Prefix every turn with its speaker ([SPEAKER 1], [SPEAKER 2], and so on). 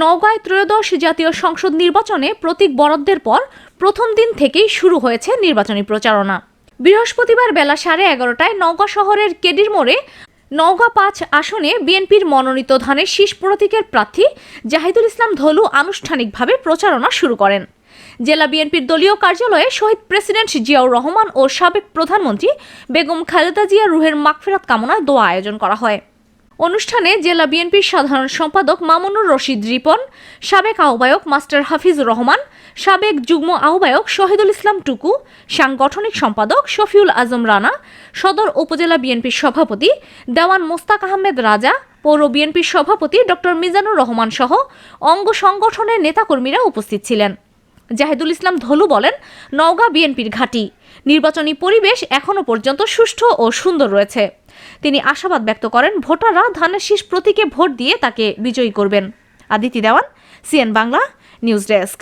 [SPEAKER 1] নওগাঁয় ত্রয়োদশ জাতীয় সংসদ নির্বাচনে প্রতীক বরাদ্দের পর প্রথম দিন থেকেই শুরু হয়েছে নির্বাচনী প্রচারণা। বৃহস্পতিবার বেলা সাড়ে এগারোটায় নওগাঁ শহরের কেডির মোড়ে নওগাঁ পাঁচ আসনে বিএনপির মনোনীত ধানের শীষ প্রতীকের প্রার্থী জাহিদুল ইসলাম ধলু আনুষ্ঠানিকভাবে প্রচারণা শুরু করেন। জেলা বিএনপির দলীয় কার্যালয়ে শহীদ প্রেসিডেন্ট জিয়াউর রহমান ও সাবেক প্রধানমন্ত্রী বেগম খালেদা জিয়া রুহের মাগফিরাত কামনায় দোয়া আয়োজন করা হয়। অনুষ্ঠানে জেলা বিএনপির সাধারণ সম্পাদক মামুনুর রশিদ রিপন, সাবেক আহ্বায়ক মাস্টার হাফিজ রহমান, সাবেক যুগ্ম আহ্বায়ক শহীদুল ইসলাম টুকু, সাংগঠনিক সম্পাদক শফিউল আজম রানা, সদর উপজেলা বিএনপির সভাপতি দেওয়ান মোস্তাক আহমেদ রাজা, পৌর বিএনপির সভাপতি ডক্টর মিজানুর রহমান সহ অঙ্গ সংগঠনের নেতাকর্মীরা উপস্থিত ছিলেন। জাহিদুল ইসলাম ধলু বলেন, নওগাঁ বিএনপির ঘাঁটি। নির্বাচনী পরিবেশ এখনও পর্যন্ত সুষ্ঠু ও সুন্দর রয়েছে। তিনি আশাবাদ ব্যক্ত করেন ভোটাররা ধানের শীষ প্রতীকে ভোট দিয়ে তাকে বিজয়ী করবেন। Aditi Dewan, CN Bangla, news desk.